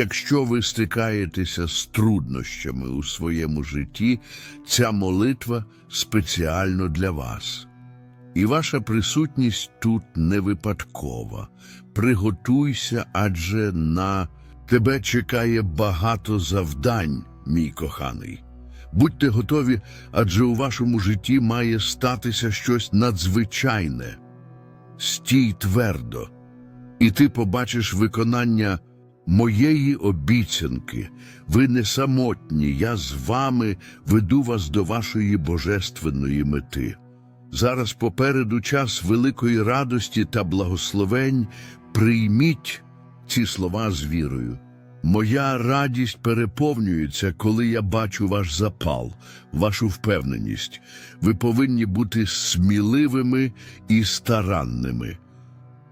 Якщо ви стикаєтеся з труднощами у своєму житті, ця молитва спеціально для вас. І ваша присутність тут не випадкова. Приготуйся, адже на тебе чекає багато завдань, мій коханий. Будьте готові, адже у вашому житті має статися щось надзвичайне. Стій твердо, і ти побачиш виконання моєї обіцянки. Ви не самотні, я з вами веду вас до вашої божественної мети. Зараз попереду час великої радості та благословень. Прийміть ці слова з вірою. Моя радість переповнюється, коли я бачу ваш запал, вашу впевненість. Ви повинні бути сміливими і старанними.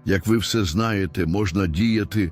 Як ви все знаєте, можна діяти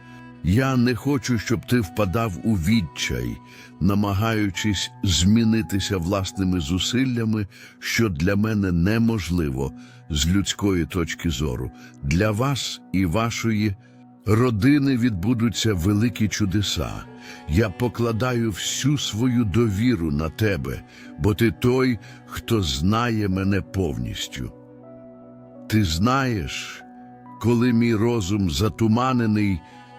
Я не хочу, щоб ти впадав у відчай, намагаючись змінитися власними зусиллями, що для мене неможливо з людської точки зору. Для вас і вашої родини відбудуться великі чудеса. Я покладаю всю свою довіру на тебе, бо ти той, хто знає мене повністю. Ти знаєш, коли мій розум затуманений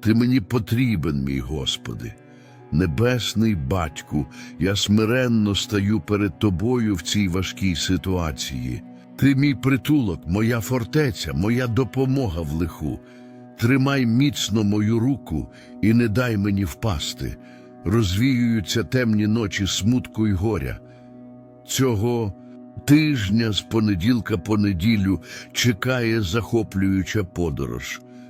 Ти мені потрібен, мій Господи. Небесний батьку, я смиренно стаю перед тобою в цій важкій ситуації. Ти мій притулок, моя фортеця, моя допомога в лиху. Тримай міцно мою руку і не дай мені впасти. Розвіюються темні ночі смутку й горя. Цього тижня з понеділка по неділю чекає захоплююча подорож,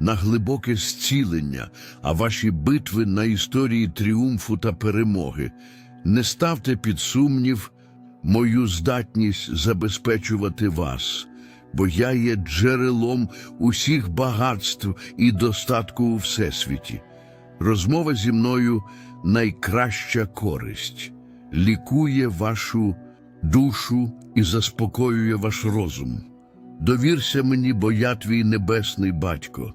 на глибоке зцілення, а ваші битви на історії тріумфу та перемоги. Не ставте під сумнів мою здатність забезпечувати вас, бо я є джерелом усіх багатств і достатку у всесвіті. Розмова зі мною найкраща користь, лікує вашу душу і заспокоює ваш розум. Довірся мені, бо я твій небесний батько.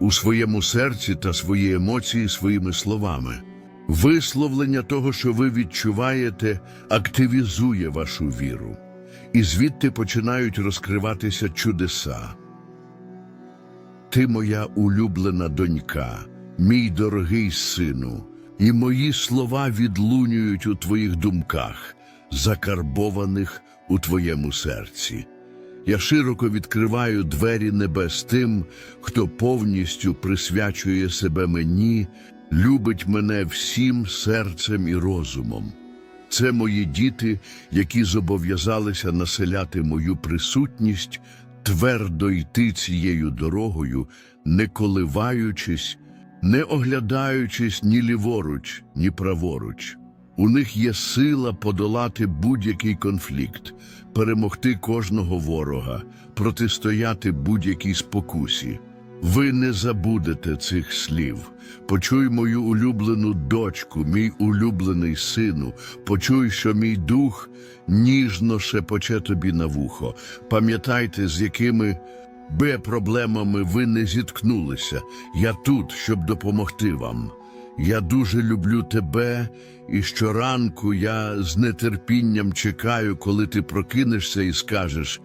у своєму серці та свої емоції своїми словами. Висловлення того, що ви відчуваєте, активізує вашу віру, і звідти починають розкриватися чудеса. Ти моя улюблена донька, мій дорогий сину, і мої слова відлунюють у твоїх думках, закарбованих у твоєму серці. Я широко відкриваю двері небес тим, хто повністю присвячує себе мені, любить мене всім серцем і розумом. Це мої діти, які зобов'язалися населяти мою присутність твердо йти цією дорогою, не коливаючись, не оглядаючись ні ліворуч, ні праворуч. У них є сила подолати будь-який конфлікт, перемогти кожного ворога, протистояти будь-якій спокусі. Ви не забудете цих слів. Почуй мою улюблену дочку, мій улюблений сину. Почуй, що мій дух ніжно шепоче тобі на вухо. Пам'ятайте, з якими би проблемами ви не зіткнулися. Я тут, щоб допомогти вам. Я дуже люблю тебе, і щоранку я з нетерпінням чекаю, коли ти прокинешся і скажеш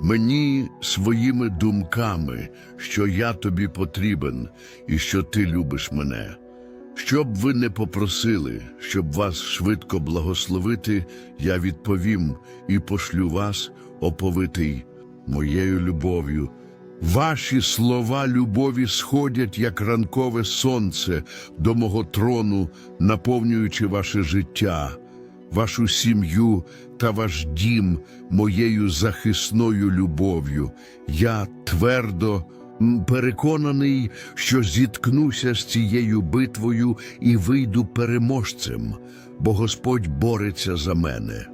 мені своїми думками, що я тобі потрібен і що ти любиш мене. Щоб ви не попросили, щоб вас швидко благословити, я відповім і пошлю вас, оповитий моєю любов'ю. Ваші слова любові сходять, як ранкове сонце, до мого трону, наповнюючи ваше життя, вашу сім'ю та ваш дім моєю захисною любов'ю. Я твердо переконаний, що зіткнуся з цією битвою і вийду переможцем, бо Господь бореться за мене.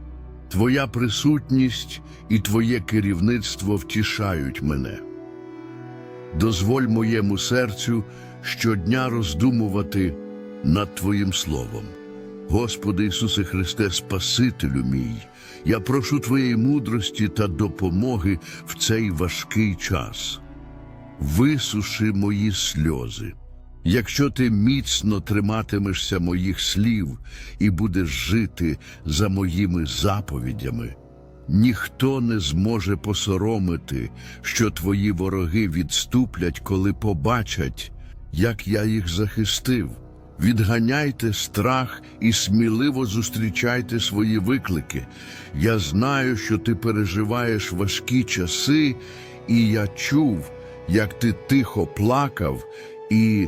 Твоя присутність і Твоє керівництво втішають мене. Дозволь моєму серцю щодня роздумувати над Твоїм Словом. Господи Ісусе Христе, Спасителю мій, я прошу Твоєї мудрості та допомоги в цей важкий час. Висуши мої сльози. Якщо ти міцно триматимешся моїх слів і будеш жити за моїми заповідями, ніхто не зможе посоромити, що твої вороги відступлять, коли побачать, як я їх захистив. Відганяйте страх і сміливо зустрічайте свої виклики. Я знаю, що ти переживаєш важкі часи, і я чув, як ти тихо плакав і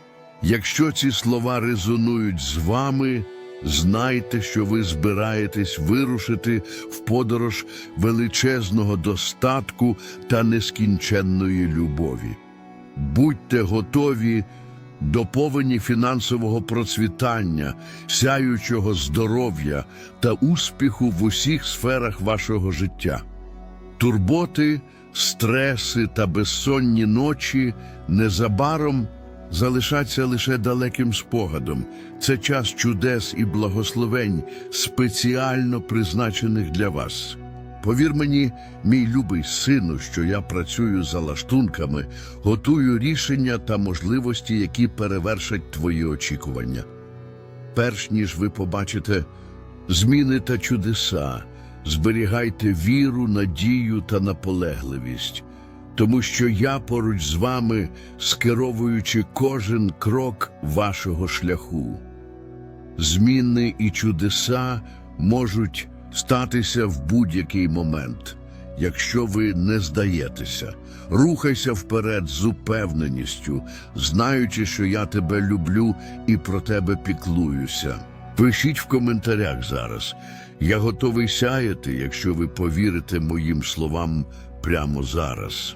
Якщо ці слова резонують з вами, знайте, що ви збираєтесь вирушити в подорож величезного достатку та нескінченної любові. Будьте готові до повені фінансового процвітання, сяючого здоров'я та успіху в усіх сферах вашого життя. Турботи, стреси та безсонні ночі незабаром залишаться лише далеким спогадом. Це час чудес і благословень, спеціально призначених для вас. Повір мені, мій любий сину, що я працюю за лаштунками, готую рішення та можливості, які перевершать твої очікування. Перш ніж ви побачите зміни та чудеса, зберігайте віру, надію та наполегливість, тому що я поруч з вами, скеровуючи кожен крок вашого шляху. Зміни і чудеса можуть статися в будь-який момент. якщо ви не здаєтеся. Рухайся вперед з упевненістю, знаючи, що я тебе люблю і про тебе піклуюся. Пишіть в коментарях зараз. Я готовий сяяти, якщо ви повірите моїм словам прямо зараз.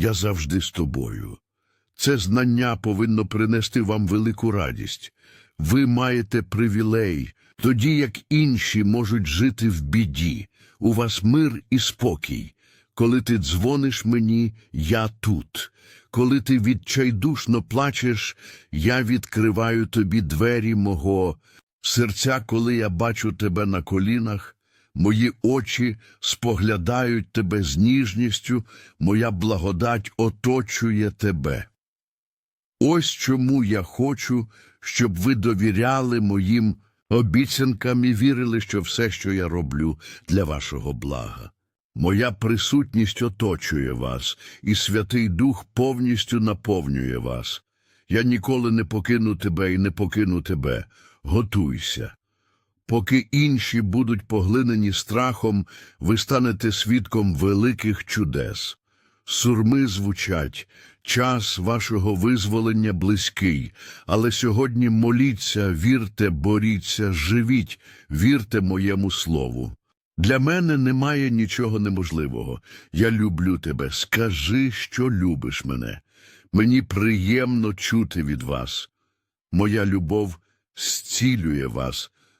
Я завжди з тобою. Це знання повинно принести вам велику радість. Ви маєте привілей, тоді як інші можуть жити в біді. У вас мир і спокій. Коли ти дзвониш мені, я тут. Коли ти відчайдушно плачеш, я відкриваю тобі двері мого серця, коли я бачу тебе на колінах. Мої очі споглядають тебе з ніжністю, моя благодать оточує тебе. Ось чому я хочу, щоб ви довіряли моїм обіцянкам і вірили, що все, що я роблю, для вашого блага. Моя присутність оточує вас, і Святий Дух повністю наповнює вас. Я ніколи не покину тебе і не покину тебе. Готуйся. Поки інші будуть поглинені страхом, ви станете свідком великих чудес. Сурми звучать, час вашого визволення близький, але сьогодні моліться, вірте, боріться, живіть, вірте моєму слову. Для мене немає нічого неможливого. Я люблю тебе. Скажи, що любиш мене. Мені приємно чути від вас. Моя любов зцілює вас,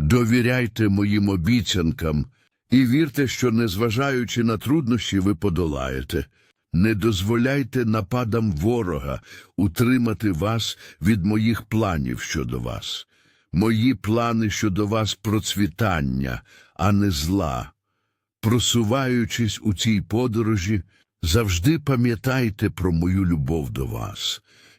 довіряйте моїм обіцянкам і вірте, що, незважаючи на труднощі, ви подолаєте. Не дозволяйте нападам ворога утримати вас від моїх планів щодо вас. Мої плани щодо вас процвітання, а не зла. Просуваючись у цій подорожі, завжди пам'ятайте про мою любов до вас.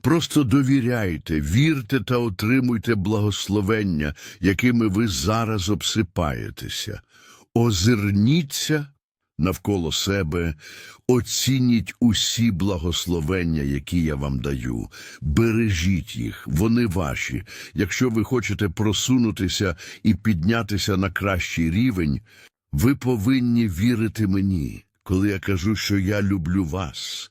Просто довіряйте, вірте та отримуйте благословення, якими ви зараз обсипаєтеся. Озирніться навколо себе, оцініть усі благословення, які я вам даю. Бережіть їх, вони ваші. Якщо ви хочете просунутися і піднятися на кращий рівень, ви повинні вірити мені, коли я кажу, що я люблю вас,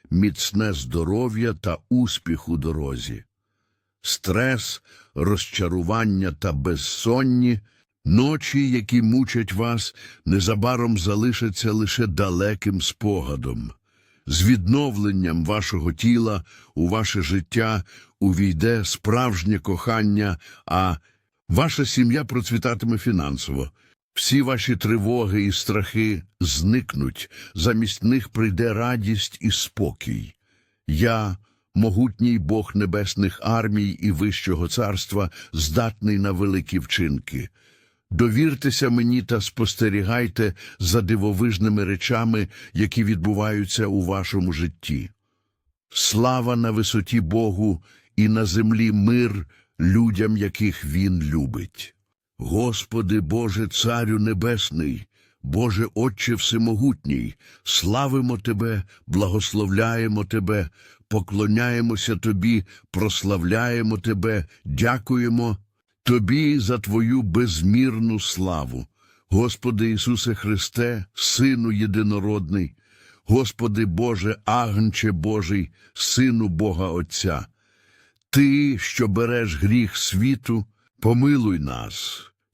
міцне здоров'я та успіх у дорозі. Стрес, розчарування та безсонні, ночі, які мучать вас, незабаром залишаться лише далеким спогадом. З відновленням вашого тіла у ваше життя увійде справжнє кохання, а ваша сім'я процвітатиме фінансово. Всі ваші тривоги і страхи зникнуть, замість них прийде радість і спокій. Я, могутній Бог небесних армій і Вищого царства, здатний на великі вчинки. Довіртеся мені та спостерігайте за дивовижними речами, які відбуваються у вашому житті. Слава на висоті Богу і на землі мир людям, яких Він любить. Господи Боже Царю Небесний, Боже Отче Всемогутній, славимо Тебе, благословляємо Тебе, поклоняємося Тобі, прославляємо Тебе, дякуємо Тобі за Твою безмірну славу. Господи Ісусе Христе, Сину єдинородний, Господи Боже, Агнче Божий, Сину Бога Отця. Ти, що береш гріх світу, помилуй нас.